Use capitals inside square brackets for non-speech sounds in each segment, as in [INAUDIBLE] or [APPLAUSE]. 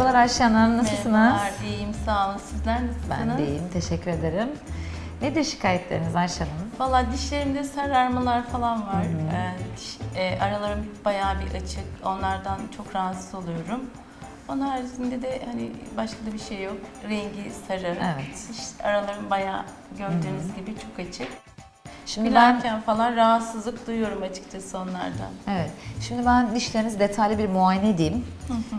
Merhabalar Ayşe Hanım, nasılsınız? Merhabalar, iyiyim sağ olun. Sizler nasılsınız? Ben de iyiyim, teşekkür ederim. Nedir şikayetleriniz Ayşe Hanım? Valla dişlerimde sararmalar falan var. Ee, diş, e, aralarım bayağı bir açık. Onlardan çok rahatsız oluyorum. Onun haricinde de hani başka da bir şey yok. Rengi sarı. Evet. Diş aralarım bayağı gördüğünüz gibi çok açık. Şimdi ben Gülerken falan rahatsızlık duyuyorum açıkçası onlardan. evet. Şimdi ben dişlerinizi detaylı bir muayene edeyim.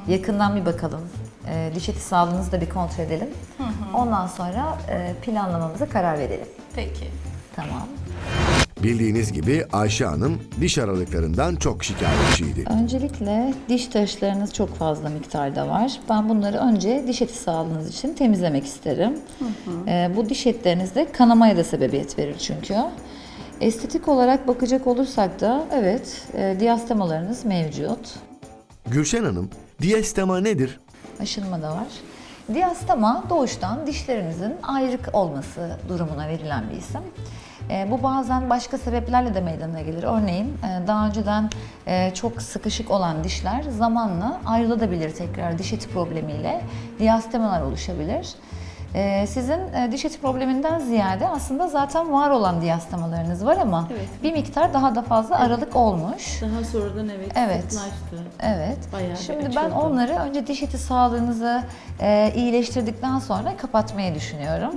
Yakından bir bakalım. Ee, diş eti sağlığınızı da bir kontrol edelim. Ondan sonra e, planlamamıza karar verelim. Peki. Tamam. Bildiğiniz gibi Ayşe Hanım diş aralıklarından çok şikayetçiydi. Öncelikle diş taşlarınız çok fazla miktarda var. Ben bunları önce diş eti sağlığınız için temizlemek isterim. Ee, bu diş etlerinizde kanamaya da sebebiyet verir çünkü. Estetik olarak bakacak olursak da evet e, diastemalarınız mevcut. Gülşen Hanım, diyestema nedir? Aşınma da var. Diastema doğuştan dişlerinizin ayrık olması durumuna verilen bir isim. E, bu bazen başka sebeplerle de meydana gelir. Örneğin e, daha önceden e, çok sıkışık olan dişler zamanla ayrılabilir tekrar diş eti problemiyle. Diastemalar oluşabilir. E, sizin e, diş eti probleminden ziyade aslında zaten var olan diastemalarınız var ama Evet. bir miktar daha da fazla aralık olmuş. Daha sonradan evet, Evet. sıklaştı. Evet. Bayağı bir Şimdi açıldı. ben onları önce diş eti sağlığınızı e, iyileştirdikten sonra kapatmayı düşünüyorum.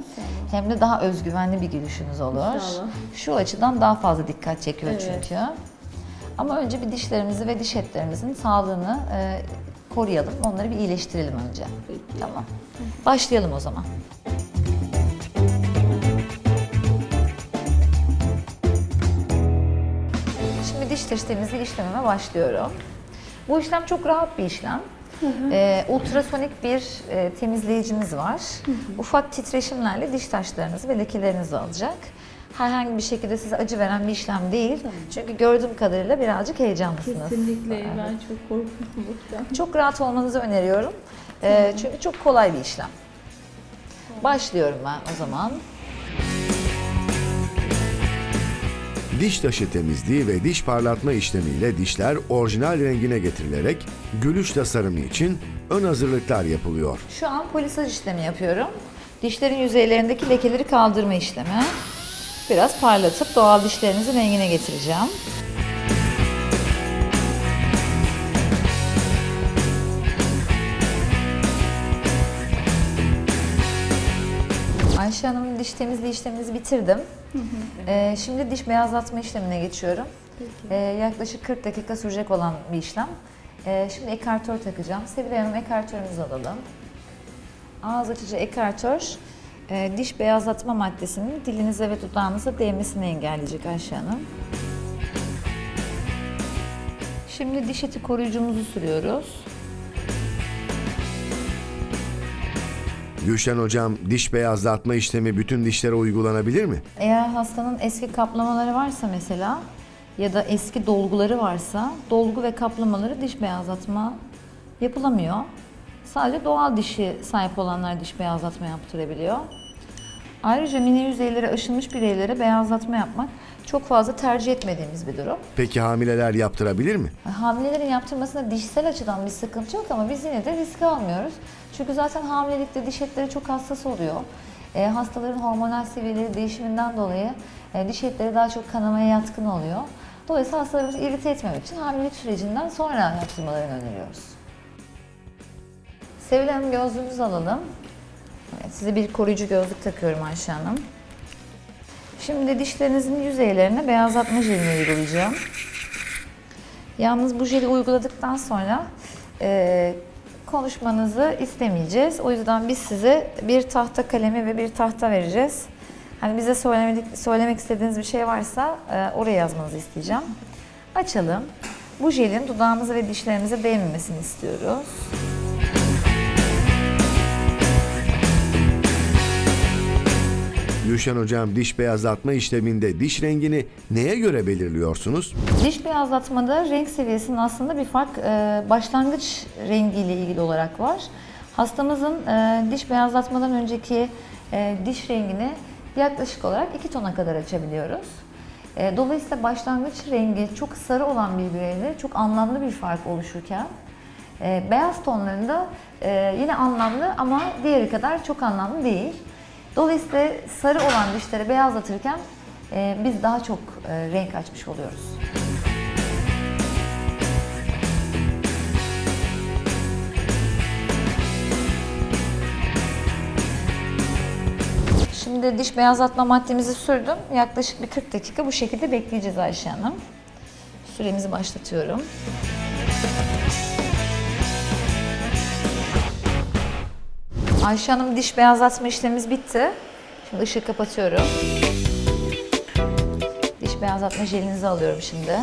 Hem de daha özgüvenli bir gülüşünüz olur. İnşallah. Şu açıdan daha fazla dikkat çekiyor Evet. çünkü. Ama önce bir dişlerimizi ve diş etlerimizin sağlığını e, koruyalım. Onları bir iyileştirelim önce. Peki. Tamam. Başlayalım o zaman. Şimdi diş taşı temizliği işlemime başlıyorum. Bu işlem çok rahat bir işlem. Ee, ultrasonik bir e, temizleyicimiz var. Ufak titreşimlerle diş taşlarınızı ve lekelerinizi alacak. Herhangi bir şekilde size acı veren bir işlem değil. Çünkü gördüğüm kadarıyla birazcık heyecanlısınız. Kesinlikle Evet. ben çok korkuyorum burada. Çok rahat olmanızı öneriyorum. Ee, çünkü çok kolay bir işlem. Başlıyorum ben o zaman. Diş taşı temizliği ve diş parlatma işlemiyle dişler orijinal rengine getirilerek gülüş tasarımı için ön hazırlıklar yapılıyor. Şu an polisaj işlemi yapıyorum. Dişlerin yüzeylerindeki lekeleri kaldırma işlemi. Biraz parlatıp doğal dişlerinizin rengine getireceğim. Ayşe Hanım'ın diş temizliği işlemimizi bitirdim. Ee, şimdi diş beyazlatma işlemine geçiyorum. Ee, yaklaşık 40 dakika sürecek olan bir işlem. Ee, şimdi ekartör takacağım. Sevilay Hanım ekartörümüzü alalım. Ağız açıcı ekartör e, diş beyazlatma maddesinin dilinize ve dudağınıza değmesini engelleyecek Ayşe Hanım. Şimdi diş eti koruyucumuzu sürüyoruz. Gülşen Hocam, diş beyazlatma işlemi bütün dişlere uygulanabilir mi? Eğer hastanın eski kaplamaları varsa mesela ya da eski dolguları varsa dolgu ve kaplamaları diş beyazlatma yapılamıyor. Sadece doğal dişi sahip olanlar diş beyazlatma yaptırabiliyor. Ayrıca mini yüzeyleri aşınmış bireylere beyazlatma yapmak çok fazla tercih etmediğimiz bir durum. Peki hamileler yaptırabilir mi? Hamilelerin yaptırmasında dişsel açıdan bir sıkıntı yok ama biz yine de risk almıyoruz. Çünkü zaten hamilelikte diş etleri çok hassas oluyor. E, hastaların hormonal seviyeleri değişiminden dolayı e, diş etleri daha çok kanamaya yatkın oluyor. Dolayısıyla hastalarımızı irite etmemek için hamilelik sürecinden sonra yaptırmalarını öneriyoruz. Sevil Hanım gözlüğünüzü alalım. Size bir koruyucu gözlük takıyorum Ayşe Hanım. Şimdi dişlerinizin yüzeylerine beyazlatma jelini uygulayacağım. Yalnız bu jeli uyguladıktan sonra e, konuşmanızı istemeyeceğiz. O yüzden biz size bir tahta kalemi ve bir tahta vereceğiz. Hani bize söylemedik, söylemek istediğiniz bir şey varsa e, oraya yazmanızı isteyeceğim. Açalım. Bu jelin dudağımıza ve dişlerimize değmemesini istiyoruz. Gülşen Hocam, diş beyazlatma işleminde diş rengini neye göre belirliyorsunuz? Diş beyazlatmada renk seviyesinin aslında bir fark e, başlangıç rengiyle ilgili olarak var. Hastamızın e, diş beyazlatmadan önceki e, diş rengini yaklaşık olarak iki tona kadar açabiliyoruz. E, dolayısıyla başlangıç rengi çok sarı olan bir bireyde çok anlamlı bir fark oluşurken beyaz tonlarında yine anlamlı ama diğeri kadar çok anlamlı değil. Dolayısıyla sarı olan dişleri beyazlatırken e, biz daha çok e, renk açmış oluyoruz. Şimdi diş beyazlatma maddemizi sürdüm. Yaklaşık bir 40 dakika bu şekilde bekleyeceğiz Ayşe Hanım. Süremizi başlatıyorum. Ayşe Hanım diş beyazlatma işlemimiz bitti. Şimdi ışığı kapatıyorum. Diş beyazlatma jelinizi alıyorum şimdi.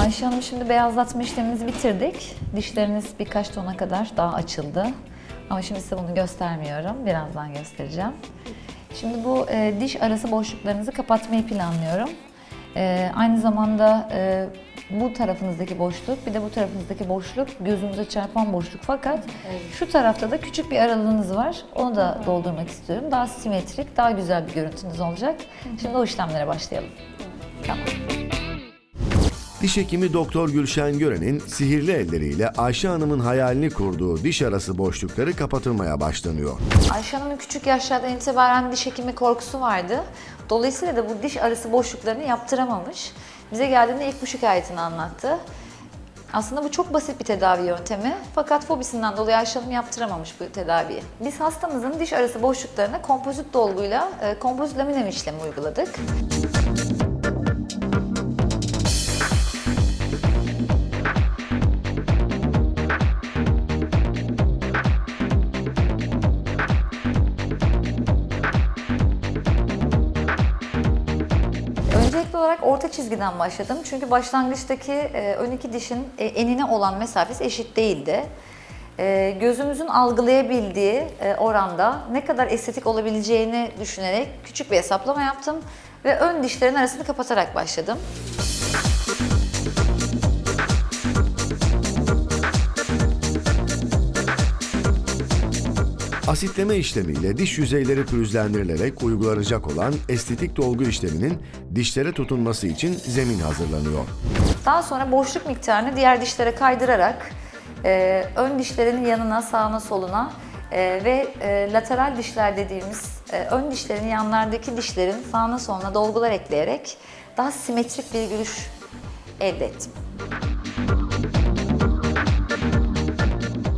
Ayşe Hanım şimdi beyazlatma işlemimizi bitirdik. Dişleriniz birkaç tona kadar daha açıldı. Ama şimdi size bunu göstermiyorum. Birazdan göstereceğim. Şimdi bu e, diş arası boşluklarınızı kapatmayı planlıyorum. E, aynı zamanda e, bu tarafınızdaki boşluk, bir de bu tarafınızdaki boşluk gözümüze çarpan boşluk. Fakat şu tarafta da küçük bir aralığınız var. Onu da doldurmak istiyorum. Daha simetrik, daha güzel bir görüntünüz olacak. Şimdi o işlemlere başlayalım. Tamam. Diş hekimi Doktor Gülşen Gören'in sihirli elleriyle Ayşe Hanım'ın hayalini kurduğu diş arası boşlukları kapatılmaya başlanıyor. Ayşe Hanım'ın küçük yaşlardan itibaren diş hekimi korkusu vardı. Dolayısıyla da bu diş arası boşluklarını yaptıramamış. Bize geldiğinde ilk bu şikayetini anlattı. Aslında bu çok basit bir tedavi yöntemi. Fakat fobisinden dolayı Ayşe Hanım yaptıramamış bu tedaviyi. Biz hastamızın diş arası boşluklarına kompozit dolguyla e, kompozit laminam işlemi uyguladık. Olarak orta çizgiden başladım. Çünkü başlangıçtaki e, ön iki dişin e, enine olan mesafesi eşit değildi. E, gözümüzün algılayabildiği e, oranda ne kadar estetik olabileceğini düşünerek küçük bir hesaplama yaptım ve ön dişlerin arasını kapatarak başladım. Asitleme işlemiyle diş yüzeyleri pürüzlendirilerek uygulanacak olan estetik dolgu işleminin dişlere tutunması için zemin hazırlanıyor. Daha sonra boşluk miktarını diğer dişlere kaydırarak e, ön dişlerin yanına, sağına, soluna e, ve e, lateral dişler dediğimiz e, ön dişlerin yanlardaki dişlerin sağına soluna dolgular ekleyerek daha simetrik bir gülüş elde ettim.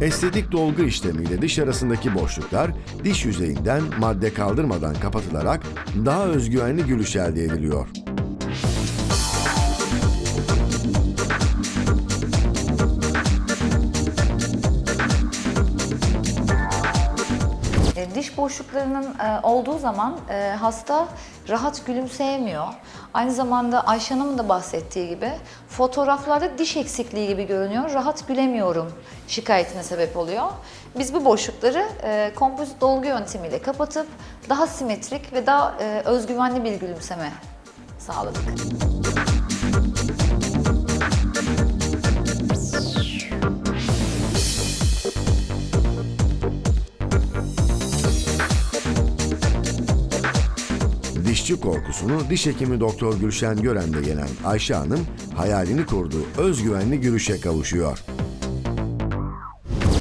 Estetik dolgu işlemiyle diş arasındaki boşluklar diş yüzeyinden madde kaldırmadan kapatılarak daha özgüvenli gülüş elde ediliyor. E, Diş boşluklarının e, olduğu zaman e, hasta rahat gülümseyemiyor. Aynı zamanda Ayşe Hanım'ın da bahsettiği gibi fotoğraflarda diş eksikliği gibi görünüyor. Rahat gülemiyorum şikayetine sebep oluyor. Biz bu boşlukları e, kompozit dolgu yöntemiyle kapatıp daha simetrik ve daha e, özgüvenli bir gülümseme sağladık. Dişçi korkusunu diş hekimi Doktor Gülşen Gören'de yenen Ayşe Hanım hayalini kurduğu özgüvenli gülüşe kavuşuyor.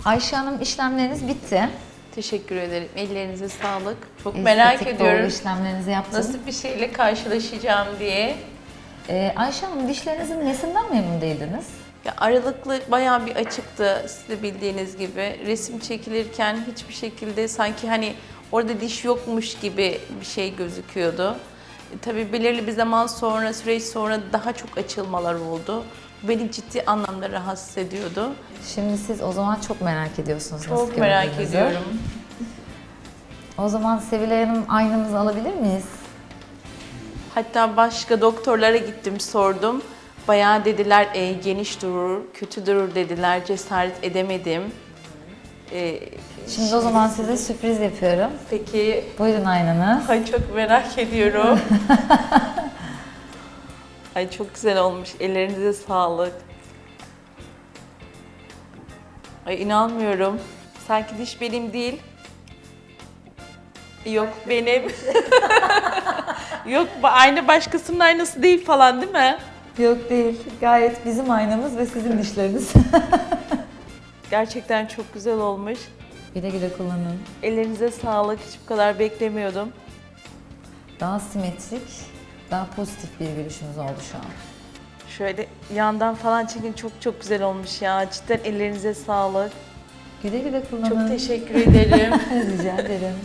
Ayşe Hanım işlemleriniz bitti. Teşekkür ederim. Ellerinize sağlık. Çok merak Estetik ediyorum işlemlerinizi yaptınız. nasıl bir şeyle karşılaşacağım diye. E, Ayşe Hanım dişlerinizin nesinden memnun değildiniz? Ya aralıklı bayağı bir açıktı siz de bildiğiniz gibi. Resim çekilirken hiçbir şekilde sanki hani orada diş yokmuş gibi bir şey gözüküyordu. E, tabii belirli bir zaman sonra, süreç sonra daha çok açılmalar oldu. Beni ciddi anlamda rahatsız ediyordu. Şimdi siz o zaman çok merak ediyorsunuz nasıl Çok merak göründüğünüzü. ediyorum. O zaman Sevilay Hanım aynamızı alabilir miyiz? Hatta başka doktorlara gittim sordum. Bayağı dediler e, geniş durur, kötü durur dediler. Cesaret edemedim. E, Şimdi o zaman size sürpriz yapıyorum. peki Buyurun aynanız. Ay çok merak ediyorum. [LAUGHS] Ay çok güzel olmuş. Ellerinize sağlık. Ay inanmıyorum. Sanki diş benim değil. Yok benim. [LAUGHS] Yok aynı başkasının aynası değil falan değil mi? Yok değil. Gayet bizim aynamız ve sizin dişleriniz. [LAUGHS] Gerçekten çok güzel olmuş. güle güle kullanın. Ellerinize sağlık. Hiç bu kadar beklemiyordum. Daha simetrik, daha pozitif bir gülüşümüz oldu şu an. Şöyle yandan falan çekin çok çok güzel olmuş ya. Cidden ellerinize sağlık. Güle güle kullanın. Çok teşekkür ederim. [LAUGHS] Rica ederim.